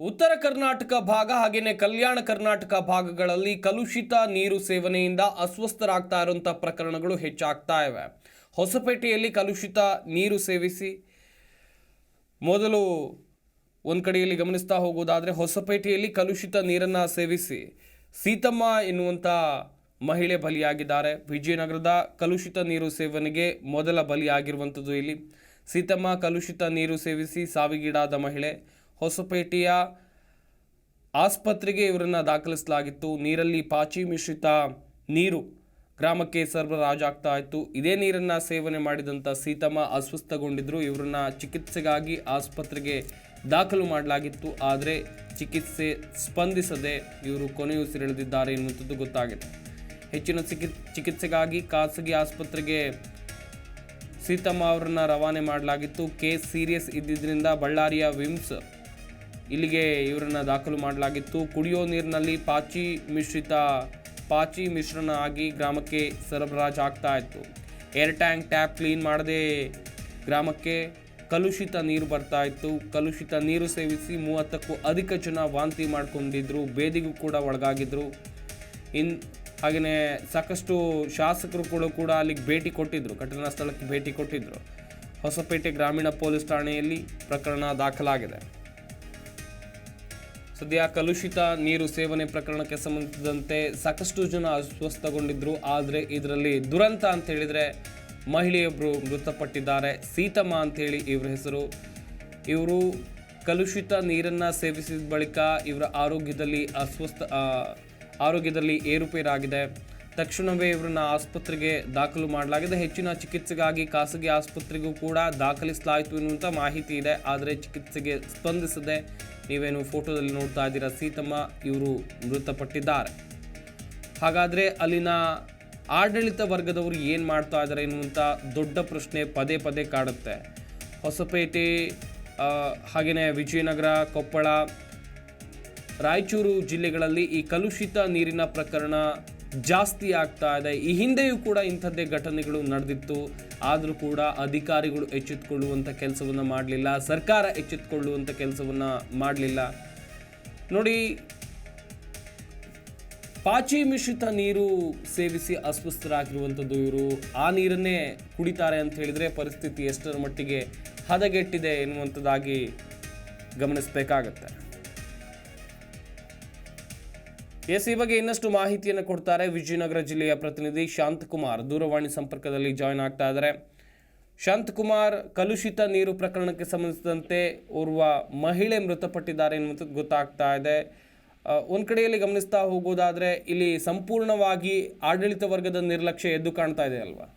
ಉತ್ತರ ಕರ್ನಾಟಕ ಭಾಗ ಹಾಗೆಯೇ ಕಲ್ಯಾಣ ಕರ್ನಾಟಕ ಭಾಗಗಳಲ್ಲಿ ಕಲುಷಿತ ನೀರು ಸೇವನೆಯಿಂದ ಅಸ್ವಸ್ಥರಾಗ್ತಾ ಇರುವಂಥ ಪ್ರಕರಣಗಳು ಹೆಚ್ಚಾಗ್ತಾ ಇವೆ. ಹೊಸಪೇಟೆಯಲ್ಲಿ ಕಲುಷಿತ ನೀರು ಸೇವಿಸಿ ಮೊದಲು ಒಂದು ಕಡೆಯಲ್ಲಿ ಗಮನಿಸ್ತಾ ಹೋಗುವುದಾದರೆ ಹೊಸಪೇಟೆಯಲ್ಲಿ ಕಲುಷಿತ ನೀರನ್ನು ಸೇವಿಸಿ ಸೀತಮ್ಮ ಎನ್ನುವಂಥ ಮಹಿಳೆ ಬಲಿಯಾಗಿದ್ದಾರೆ. ವಿಜಯನಗರದ ಕಲುಷಿತ ನೀರು ಸೇವನೆಗೆ ಮೊದಲ ಬಲಿಯಾಗಿರುವಂಥದ್ದು ಇಲ್ಲಿ. ಸೀತಮ್ಮ ಕಲುಷಿತ ನೀರು ಸೇವಿಸಿ ಸಾವಿಗೀಡಾದ ಮಹಿಳೆ. ಹೊಸಪೇಟೆಯ ಆಸ್ಪತ್ರೆಗೆ ಇವರನ್ನು ದಾಖಲಿಸಲಾಗಿತ್ತು. ನೀರಲ್ಲಿ ಪಾಚಿ ಮಿಶ್ರಿತ ನೀರು ಗ್ರಾಮಕ್ಕೆ ಸರಬರಾಜಾಗ್ತಾ ಇತ್ತು. ಇದೇ ನೀರನ್ನು ಸೇವನೆ ಮಾಡಿದಂಥ ಸೀತಮ್ಮ ಅಸ್ವಸ್ಥಗೊಂಡಿದ್ದರು ಇವರನ್ನ ಚಿಕಿತ್ಸೆಗಾಗಿ ಆಸ್ಪತ್ರೆಗೆ ದಾಖಲು ಮಾಡಲಾಗಿತ್ತು. ಆದರೆ ಚಿಕಿತ್ಸೆ ಸ್ಪಂದಿಸದೆ ಇವರು ಕೊನೆಯುಸಿರೆಳೆದಿದ್ದಾರೆ ಎನ್ನುವಂಥದ್ದು ಗೊತ್ತಾಗಿದೆ. ಹೆಚ್ಚಿನ ಚಿಕಿ, ಚಿಕಿತ್ಸೆಗಾಗಿ ಖಾಸಗಿ ಆಸ್ಪತ್ರೆಗೆ ಸೀತಮ್ಮ ಅವರನ್ನು ರವಾನೆ ಮಾಡಲಾಗಿತ್ತು. ಕೇಸ್ ಸೀರಿಯಸ್ ಇದ್ದಿದ್ದರಿಂದ ಬಳ್ಳಾರಿಯ ವಿಮ್ಸ್ ಇಲ್ಲಿಗೆ ಇವರನ್ನು ದಾಖಲು ಮಾಡಲಾಗಿತ್ತು. ಕುಡಿಯೋ ನೀರಿನಲ್ಲಿ ಪಾಚಿ ಮಿಶ್ರಿತ, ಪಾಚಿ ಮಿಶ್ರಣ ಆಗಿ ಗ್ರಾಮಕ್ಕೆ ಸರಬರಾಜು ಆಗ್ತಾ ಇತ್ತು. ಏರ್ ಟ್ಯಾಂಕ್ ಟ್ಯಾಪ್ ಕ್ಲೀನ್ ಮಾಡದೆ ಗ್ರಾಮಕ್ಕೆ ಕಲುಷಿತ ನೀರು ಬರ್ತಾ ಇತ್ತು. ಕಲುಷಿತ ನೀರು ಸೇವಿಸಿ ಮೂವತ್ತಕ್ಕೂ ಅಧಿಕ ಜನ ವಾಂತಿ ಮಾಡ್ಕೊಂಡಿದ್ರು. ಬೇದಿಗೂ ಕೂಡ ಒಳಗಾಗಿದ್ರು. ಇನ್ ಹಾಗೆಯೇ ಸಾಕಷ್ಟು ಶಾಸಕರು ಕೂಡ ಕೂಡ ಅಲ್ಲಿಗೆ ಭೇಟಿ ಕೊಟ್ಟಿದ್ದರು ಘಟನಾ ಸ್ಥಳಕ್ಕೆ ಭೇಟಿ ಕೊಟ್ಟಿದ್ದರು ಹೊಸಪೇಟೆ ಗ್ರಾಮೀಣ ಪೊಲೀಸ್ ಠಾಣೆಯಲ್ಲಿ ಪ್ರಕರಣ ದಾಖಲಾಗಿದೆ. ಸದ್ಯ ಕಲುಷಿತ ನೀರು ಸೇವನೆ ಪ್ರಕರಣಕ್ಕೆ ಸಂಬಂಧಿಸಿದಂತೆ ಸಾಕಷ್ಟು ಜನ ಅಸ್ವಸ್ಥಗೊಂಡಿದ್ರು, ಆದರೆ ಇದರಲ್ಲಿ ದುರಂತ ಅಂತ ಹೇಳಿದರೆ ಮಹಿಳೆಯೊಬ್ಬರು ಮೃತಪಟ್ಟಿದ್ದಾರೆ. ಸೀತಮ್ಮ ಅಂಥೇಳಿ ಇವರ ಹೆಸರು. ಇವರು ಕಲುಷಿತ ನೀರನ್ನು ಸೇವಿಸಿದ ಬಳಿಕ ಇವರ ಆರೋಗ್ಯದಲ್ಲಿ ಅಸ್ವಸ್ಥ ಆರೋಗ್ಯದಲ್ಲಿ ಏರುಪೇರಾಗಿದೆ. ತಕ್ಷಣವೇ ಇವರನ್ನು ಆಸ್ಪತ್ರೆಗೆ ದಾಖಲು ಮಾಡಲಾಗಿದೆ. ಹೆಚ್ಚಿನ ಚಿಕಿತ್ಸೆಗಾಗಿ ಖಾಸಗಿ ಆಸ್ಪತ್ರೆಗೂ ಕೂಡ ದಾಖಲಿಸಲಾಯಿತು ಎನ್ನುವಂಥ ಮಾಹಿತಿ ಇದೆ. ಆದರೆ ಚಿಕಿತ್ಸೆಗೆ ಸ್ಪಂದಿಸದೆ ನೀವೇನು ಫೋಟೋದಲ್ಲಿ ನೋಡ್ತಾ ಇದ್ದೀರಾ? ಸೀತಮ್ಮ ಇವರು ಮೃತಪಟ್ಟಿದ್ದಾರೆ. ಹಾಗಾದರೆ ಅಲ್ಲಿನ ಆಡಳಿತ ವರ್ಗದವರು ಏನು ಮಾಡ್ತಾ ಇದ್ದಾರೆ ಎನ್ನುವಂಥ ದೊಡ್ಡ ಪ್ರಶ್ನೆ ಪದೇ ಪದೇ ಕಾಡುತ್ತೆ. ಹೊಸಪೇಟೆ ಹಾಗೆಯೇ ವಿಜಯನಗರ, ಕೊಪ್ಪಳ, ರಾಯಚೂರು ಜಿಲ್ಲೆಗಳಲ್ಲಿ ಈ ಕಲುಷಿತ ನೀರಿನ ಪ್ರಕರಣ ಜಾಸ್ತಿ ಆಗ್ತಾ ಇದೆ. ಈ ಹಿಂದೆಯೂ ಕೂಡ ಇಂಥದ್ದೇ ಘಟನೆಗಳು ನಡೆದಿತ್ತು. ಆದರೂ ಕೂಡ ಅಧಿಕಾರಿಗಳು ಎಚ್ಚೆತ್ತುಕೊಳ್ಳುವಂಥ ಕೆಲಸವನ್ನು ಮಾಡಲಿಲ್ಲ. ಸರ್ಕಾರ ಎಚ್ಚೆತ್ತುಕೊಳ್ಳುವಂಥ ಕೆಲಸವನ್ನು ಮಾಡಲಿಲ್ಲ. ನೋಡಿ, ಪಾಚಿ ಮಿಶ್ರಿತ ನೀರು ಸೇವಿಸಿ ಅಸ್ವಸ್ಥರಾಗಿರುವಂಥದ್ದು ಇವರು. ಆ ನೀರನ್ನೇ ಕುಡಿತಾರೆ ಅಂತ ಹೇಳಿದರೆ ಪರಿಸ್ಥಿತಿ ಎಷ್ಟರ ಮಟ್ಟಿಗೆ ಹದಗೆಟ್ಟಿದೆ ಎನ್ನುವಂಥದ್ದಾಗಿ ಗಮನಿಸಬೇಕಾಗತ್ತೆ. ಎಸ್ ಈ ಬಗ್ಗೆ ಇನ್ನಷ್ಟು ಮಾಹಿತಿಯನ್ನು ಕೊಡ್ತಾರೆ ವಿಜಯನಗರ ಜಿಲ್ಲೆಯ ಪ್ರತಿನಿಧಿ ಶಾಂತಕುಮಾರ್. ದೂರವಾಣಿ ಸಂಪರ್ಕದಲ್ಲಿ ಜಾಯ್ನ್ ಆಗ್ತಾ ಇದ್ದಾರೆ. ಶಾಂತಕುಮಾರ್, ಕಲುಷಿತ ನೀರು ಪ್ರಕರಣಕ್ಕೆ ಸಂಬಂಧಿಸಿದಂತೆ ಓರ್ವ ಮಹಿಳೆ ಮೃತಪಟ್ಟಿದ್ದಾರೆ ಎನ್ನುವಂಥದ್ದು ಗೊತ್ತಾಗ್ತಾ ಇದೆ. ಒಂದು ಕಡೆಯಲ್ಲಿ ಗಮನಿಸ್ತಾ ಹೋಗೋದಾದರೆ ಇಲ್ಲಿ ಸಂಪೂರ್ಣವಾಗಿ ಆಡಳಿತ ವರ್ಗದ ನಿರ್ಲಕ್ಷ್ಯ ಎದ್ದು ಕಾಣ್ತಾ ಇದೆ ಅಲ್ವಾ?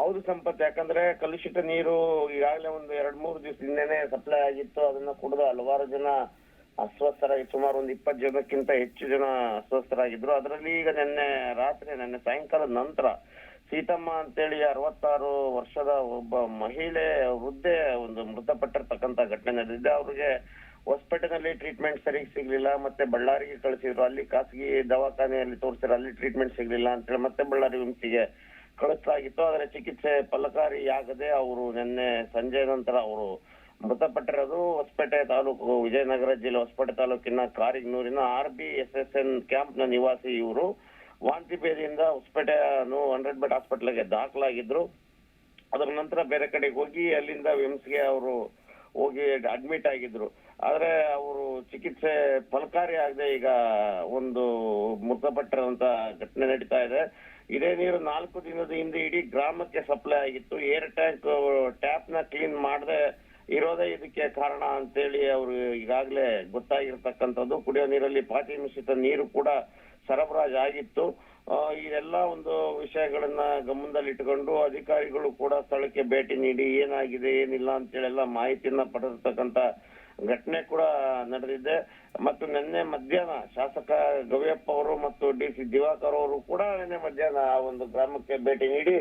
ಹೌದು ಸಂಪತ್, ಯಾಕಂದ್ರೆ ಕಲುಷಿತ ನೀರು ಈಗಾಗಲೇ ಒಂದು ಎರಡ್ ಮೂರು ದಿವಸದಿಂದನೇ ಸಪ್ಲೈ ಆಗಿತ್ತು. ಅದನ್ನ ಕುಡಿದು ಹಲವಾರು ಜನ ಅಸ್ವಸ್ಥರಾಗಿ ಸುಮಾರು ಒಂದು ಇಪ್ಪತ್ತು ಜನಕ್ಕಿಂತ ಹೆಚ್ಚು ಜನ ಅಸ್ವಸ್ಥರಾಗಿದ್ರು. ಅದರಲ್ಲಿ ಈಗ ನಿನ್ನೆ ರಾತ್ರಿ, ನಿನ್ನೆ ಸಾಯಂಕಾಲದ ನಂತರ ಸೀತಮ್ಮ ಅಂತೇಳಿ ಅರವತ್ತಾರು ವರ್ಷದ ಒಬ್ಬ ಮಹಿಳೆ ವೃದ್ಧೆ ಒಂದು ಮೃತಪಟ್ಟಿರ್ತಕ್ಕಂತ ಘಟನೆ ನಡೆದಿದೆ. ಅವ್ರಿಗೆ ಹೊಸಪೇಟೆನಲ್ಲಿ ಟ್ರೀಟ್ಮೆಂಟ್ ಸರಿಯಾಗಿ ಸಿಗ್ಲಿಲ್ಲ. ಮತ್ತೆ ಬಳ್ಳಾರಿಗೆ ಕಳಿಸಿದ್ರು. ಅಲ್ಲಿ ಖಾಸಗಿ ದವಾಖಾನೆಯಲ್ಲಿ ತೋರಿಸಿದ್ರು. ಅಲ್ಲಿ ಟ್ರೀಟ್ಮೆಂಟ್ ಸಿಗ್ಲಿಲ್ಲ ಅಂತೇಳಿ ಮತ್ತೆ ಬಳ್ಳಾರಿ ವಿಮ್ಸಿಗೆ ಕಳಿಸಲಾಗಿತ್ತು. ಆದರೆ ಚಿಕಿತ್ಸೆ ಫಲಕಾರಿಯಾಗದೆ ಅವರು ನಿನ್ನೆ ಸಂಜೆ ನಂತರ ಅವರು ಮೃತಪಟ್ಟಿರೋದು ಹೊಸಪೇಟೆ ತಾಲೂಕು, ವಿಜಯನಗರ ಜಿಲ್ಲೆ ಹೊಸಪೇಟೆ ತಾಲೂಕಿನ ಕಾರಿಗ್ನೂರಿನ R B S S N ಕ್ಯಾಂಪ್ನ ನಿವಾಸಿ ಇವರು. ವಾಂತಿ ಭೇದಿಯಿಂದ ಹೊಸಪೇಟೆ ಹಂಡ್ರೆಡ್ ಬೆಡ್ ಹಾಸ್ಪಿಟಲ್ಗೆ ದಾಖಲಾಗಿದ್ರು. ಅದರ ನಂತರ ಬೇರೆ ಕಡೆಗೆ ಹೋಗಿ ಅಲ್ಲಿಂದ ವಿಮ್ಸ್ಗೆ ಅವರು ಹೋಗಿ ಅಡ್ಮಿಟ್ ಆಗಿದ್ರು. ಆದ್ರೆ ಅವರು ಚಿಕಿತ್ಸೆ ಫಲಕಾರಿ ಆಗದೆ ಈಗ ಒಂದು ಮೃತಪಟ್ಟಿರುವಂತ ಘಟನೆ ನಡೀತಾ ಇದೆ. ಇದೇ ನೀರು ನಾಲ್ಕು ದಿನದ ಹಿಂದೆ ಇಡೀ ಗ್ರಾಮಕ್ಕೆ ಸಪ್ಲೈ ಆಗಿತ್ತು. ಏರ್ ಟ್ಯಾಂಕ್ ಟ್ಯಾಪ್ನ ಕ್ಲೀನ್ ಮಾಡದೆ ಇರೋದೇ ಇದಕ್ಕೆ ಕಾರಣ ಅಂತೇಳಿ ಅವರು ಈಗಾಗಲೇ ಗೊತ್ತಾಗಿರ್ತಕ್ಕಂಥದ್ದು. ಕುಡಿಯೋ ನೀರಲ್ಲಿ ಪಾಚಿ ಮಿಶ್ರಿತ ನೀರು ಕೂಡ ಸರಬರಾಜು ಆಗಿತ್ತು. ಇದೆಲ್ಲ ಒಂದು ವಿಷಯಗಳನ್ನ ಗಮನದಲ್ಲಿ ಇಟ್ಕೊಂಡು ಅಧಿಕಾರಿಗಳು ಕೂಡ ಸ್ಥಳಕ್ಕೆ ಭೇಟಿ ನೀಡಿ ಏನಾಗಿದೆ, ಏನಿಲ್ಲ ಅಂತೇಳಿ ಎಲ್ಲ ಮಾಹಿತಿಯನ್ನ ಪಡೆದಿರ್ತಕ್ಕಂಥ ಘಟನೆ ಕೂಡ ನಡೆದಿದೆ. ಮತ್ತು ನಿನ್ನೆ ಮಧ್ಯಾಹ್ನ ಶಾಸಕ ಗವಿಯಪ್ಪ ಅವರು ಮತ್ತು ಡಿ ಸಿ ದಿವಾಕರ್ ಅವರು ಕೂಡ ನಿನ್ನೆ ಮಧ್ಯಾಹ್ನ ಆ ಒಂದು ಗ್ರಾಮಕ್ಕೆ ಭೇಟಿ ನೀಡಿ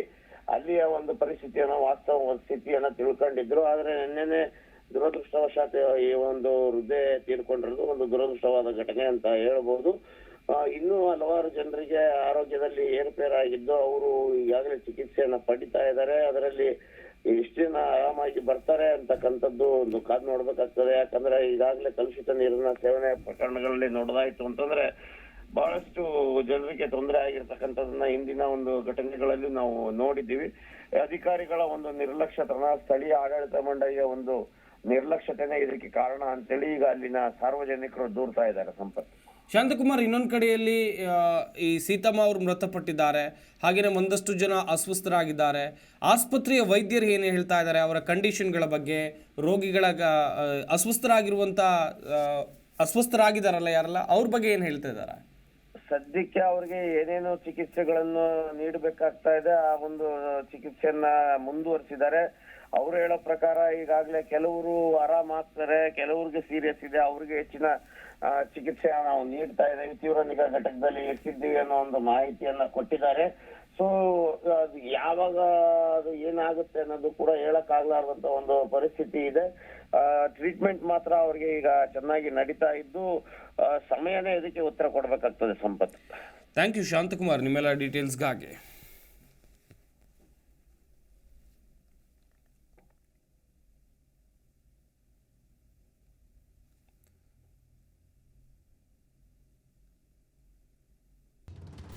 ಅಲ್ಲಿಯ ಒಂದು ಪರಿಸ್ಥಿತಿಯನ್ನು, ವಾಸ್ತವ ಸ್ಥಿತಿಯನ್ನ ತಿಳ್ಕೊಂಡಿದ್ರು. ಆದ್ರೆ ನಿನ್ನೆನೆ ದುರದೃಷ್ಟವಶಾತ್ ಈ ಒಂದು ಹೃದಯ ತೀರ್ಕೊಂಡಿರೋದು ಒಂದು ದುರದೃಷ್ಟವಾದ ಘಟನೆ ಅಂತ ಹೇಳ್ಬೋದು. ಇನ್ನೂ ಹಲವಾರು ಜನರಿಗೆ ಆರೋಗ್ಯದಲ್ಲಿ ಏರುಪೇರಾಗಿದ್ದು ಅವರು ಈಗಾಗಲೇ ಚಿಕಿತ್ಸೆಯನ್ನ ಪಡಿತಾ ಇದ್ದಾರೆ. ಅದರಲ್ಲಿ ಎಷ್ಟು ಜನ ಆರಾಮಾಗಿ ಬರ್ತಾರೆ ಅಂತಕ್ಕಂಥದ್ದು ಒಂದು ಕಾದ್ ನೋಡ್ಬೇಕಾಗ್ತದೆ. ಯಾಕಂದ್ರೆ ಈಗಾಗಲೇ ಕಲುಷಿತ ನೀರಿನ ಸೇವನೆ ಪ್ರಕರಣಗಳಲ್ಲಿ ನೋಡೋದಾಯ್ತು ಅಂತಂದ್ರೆ ಬಹಳಷ್ಟು ಜನರಿಗೆ ತೊಂದರೆ ಆಗಿರ್ತಕ್ಕಂಥದನ್ನ ಹಿಂದಿನ ಒಂದು ಘಟನೆಗಳಲ್ಲಿ ನಾವು ನೋಡಿದ್ದೀವಿ. ಅಧಿಕಾರಿಗಳ ಒಂದು ನಿರ್ಲಕ್ಷ್ಯತನ ಸ್ಥಳೀಯ ಆಡಳಿತ ಮಂಡಳಿಯ ಒಂದು ನಿರ್ಲಕ್ಷ್ಯತೆನೇ ಇದಕ್ಕೆ ಕಾರಣ ಅಂತೇಳಿ ಈಗ ಅಲ್ಲಿನ ಸಾರ್ವಜನಿಕರು ದೂರ್ತಾ ಇದ್ದಾರೆ ಸಂಪತ್ ಶಾಂತಕುಮಾರ್, ಇನ್ನೊಂದು ಕಡೆಯಲ್ಲಿ ಈ ಸೀತಮ್ಮ ಅವರು ಮೃತಪಟ್ಟಿದ್ದಾರೆ. ಹಾಗೆಯೇ ಒಂದಷ್ಟು ಜನ ಅಸ್ವಸ್ಥರಾಗಿದ್ದಾರೆ. ಆಸ್ಪತ್ರೆಯ ವೈದ್ಯರು ಏನು ಹೇಳ್ತಾ ಇದ್ದಾರೆ? ಅವರ ಕಂಡೀಷನ್ಗಳ ಬಗ್ಗೆ, ರೋಗಿಗಳ ಅಸ್ವಸ್ಥರಾಗಿರುವಂಥ ಅಸ್ವಸ್ಥರಾಗಿದ್ದಾರಲ್ಲ ಯಾರಲ್ಲ, ಅವ್ರ ಬಗ್ಗೆ ಏನು ಹೇಳ್ತಾ ಇದ್ದಾರೆ? ಸದ್ಯಕ್ಕೆ ಅವ್ರಿಗೆ ಏನೇನು ಚಿಕಿತ್ಸೆಗಳನ್ನು ನೀಡಬೇಕಾಗ್ತಾ ಇದೆ, ಆ ಒಂದು ಚಿಕಿತ್ಸೆಯನ್ನ ಮುಂದುವರಿಸಿದ್ದಾರೆ. ಅವ್ರು ಹೇಳೋ ಪ್ರಕಾರ ಈಗಾಗಲೇ ಕೆಲವರು ಆರಾಮಾಗ್ತಾರೆ ಕೆಲವ್ರಿಗೆ ಸೀರಿಯಸ್ ಇದೆ, ಅವ್ರಿಗೆ ಹೆಚ್ಚಿನ ಚಿಕಿತ್ಸೆ ನಾವು ನೀಡ್ತಾ ಇದ್ದೇವೆ. ತೀವ್ರ ನಿಗಾ ಘಟಕದಲ್ಲಿ ಇರ್ತಿದ್ದೀವಿ ಅನ್ನೋ ಒಂದು ಮಾಹಿತಿಯನ್ನ ಕೊಟ್ಟಿದ್ದಾರೆ. ಸೊ ಅದು ಯಾವಾಗ ಅದು ಏನಾಗುತ್ತೆ ಅನ್ನೋದು ಕೂಡ ಹೇಳಕ್ ಒಂದು ಪರಿಸ್ಥಿತಿ ಇದೆ. ಟ್ರೀಟ್ಮೆಂಟ್ ಮಾತ್ರ ಅವ್ರಿಗೆ ಈಗ ಚೆನ್ನಾಗಿ ನಡೀತಾ ಇದ್ದು ಸಮಯನೇ ಇದಕ್ಕೆ ಉತ್ತರ ಕೊಡಬೇಕಾಗ್ತದೆ ಸಂಪತ್ ಥ್ಯಾಂಕ್ ಯು ಶಾಂತಕುಮಾರ್, ನಿಮ್ಮೆಲ್ಲ ಡೀಟೇಲ್ಸ್ಗಾಗಿ